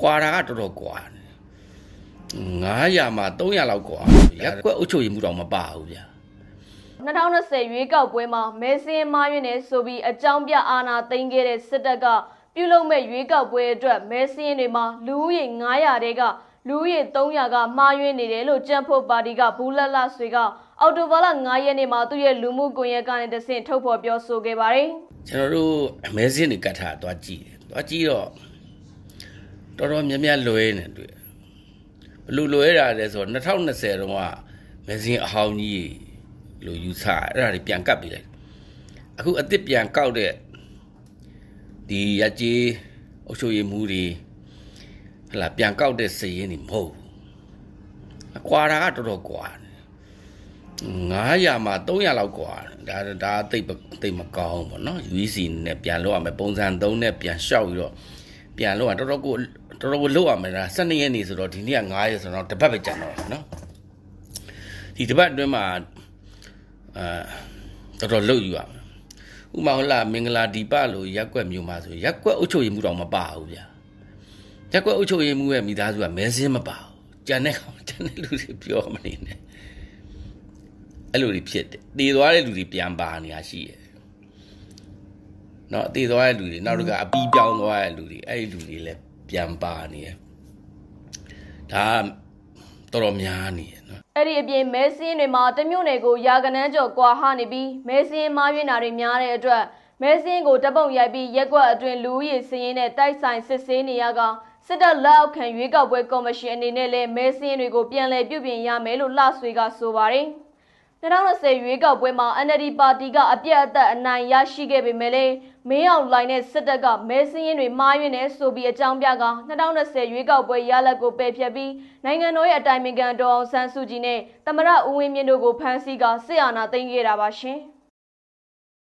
ကွာတာကတော်တော်ကွာတယ်900မှာ300လောက်ကွာရက်ကွက်အုပ်ချုပ်ရေးမှုတောင်မပါဘူးဗျာ2020ရွေးကောက်ပွဲမှာမဲစင်းမားရွေးနေဆိုပြီးအကြောင်းပြအာဏာသိမ်းခဲ့တဲ့စစ်တပ်ကပြုလုပ်မဲ့ရွေးကောက်ပွဲအတွက်မဲစင်းတွေမှာလူဦးရေ900တဲကလူဦးရေ300ကမှားရွေးနေတယ်လို့ကြံ့ဖို့ပါတီကဘူးလက်လဆွေကအော်တိုဘာလ9ရက်နေ့မှာသူ့ရဲ့လူမှုကွန်ရက်ကနေတဆင့်ထုတ်ဖော်ပြောဆိုခဲ့ပါတယ်ကျွန်တော်တို့အမဲစင်းတွေကတ်ထားသွားကြည့်တယ်သွားကြည့်တော့ တော်တော်များများလွဲနေတွေ့ဘလို့လွဲတာလဲဆိုတော့2020တုန်းကမဲစင်းအဟောင်းကြီးလို့ယူဆအဲ့ဒါတွေပြန်ကတ်ပြီးလိုက်အခုအစ်စ်ပြန်ကောက်တဲ့ဒီရကြီးအုပ်ချုပ်ရေးမှုတွေဟလာပြန်ကောက်တဲ့စည်ရင်းတွေမဟုတ်ဘူးအကွာတာကတော်တော်ကွာတယ်900မှာ300လောက်ကွာတယ်ဒါဒါတိတ်ပတိတ်မကောင်းဘူးเนาะ UEC နဲ့ပြန်လောက်ရမယ်ပုံစံ3နဲ့ပြန်လျှောက်ပြီးတော့ပြန်လောက်ရတော်တော်ကို တော်တော်ကိုလောက်အောင်မယ်လား12ရက်နေဆိုတော့ဒီနေ့က9ရက်ဆိုတော့တပတ်ပဲကြာတော့နော်ဒီတပတ်အတွင်းမှာအာတော်တော်လောက်ယူရမယ်ဥမာဟုတ်လားမင်္ဂလာဒီပလို့ရက်ွက်မျိုးမှာဆိုရက်ွက်အုပ်ချုပ်ရေးမှုတော့မပါဘူးဗျာရက်ွက်အုပ်ချုပ်ရေးမှုရဲ့မိသားစုကမဲစင်းမပါဘူးကြံတဲ့ကောင်ကြံတဲ့လူတွေပြောမနေနဲ့အဲ့လိုတွေဖြစ်တယ်တည်သွားတဲ့လူတွေပြန်ပါနေတာရှိတယ်နော်တည်သွားတဲ့လူတွေနောက်တစ်ခါအပီးပြောင်းသွားတဲ့လူတွေအဲ့ဒီလူတွေလည်း ပြန်ပါနေတယ်ဒါကတော်တော်များနေတယ်နော်အဲ့ဒီအပြင်မဲစင်းတွေမှာတမျိုးနယ်ကိုယာကနန်းကျော်ကွာဟနေပြီးမဲစင်းမားရွေးနာတွေများတဲ့အတွက်မဲစင်းကိုတပုံရိုက်ပြီးရက်ကွက်အတွင်းလူဦးရေစည်ရင်းနဲ့တိုက်ဆိုင်စစ်ဆေးနေရကစစ်တပ်လက်အောက်ခံရွေးကောက်ပွဲကော်မရှင်အနေနဲ့လည်းမဲစင်းတွေကိုပြန်လည်ပြုပြင်ရမယ်လို့လှဆွေကဆိုပါတယ် 2020ရွေးကောက်ပွဲမှာ NLD ပါတီကအပြတ်အသက်အနိုင်ရရှိခဲ့ပေမဲ့လည်းမင်းအောင်လိုင်းနဲ့စစ်တပ်ကမဲစင်းရင်တွေမှားယွင်းနေဆိုပြီးအကြောင်းပြက2020ရွေးကောက်ပွဲရလဒ်ကိုပယ်ဖျက်ပြီးနိုင်ငံတော်ရဲ့အတိုင်ပင်ခံဒေါ်အောင်ဆန်းစုကြည်နဲ့သမ္မတဦးဝင်းမြင့်တို့ကိုဖမ်းဆီးကစစ်အာဏာသိမ်းခဲ့တာပါရှင်။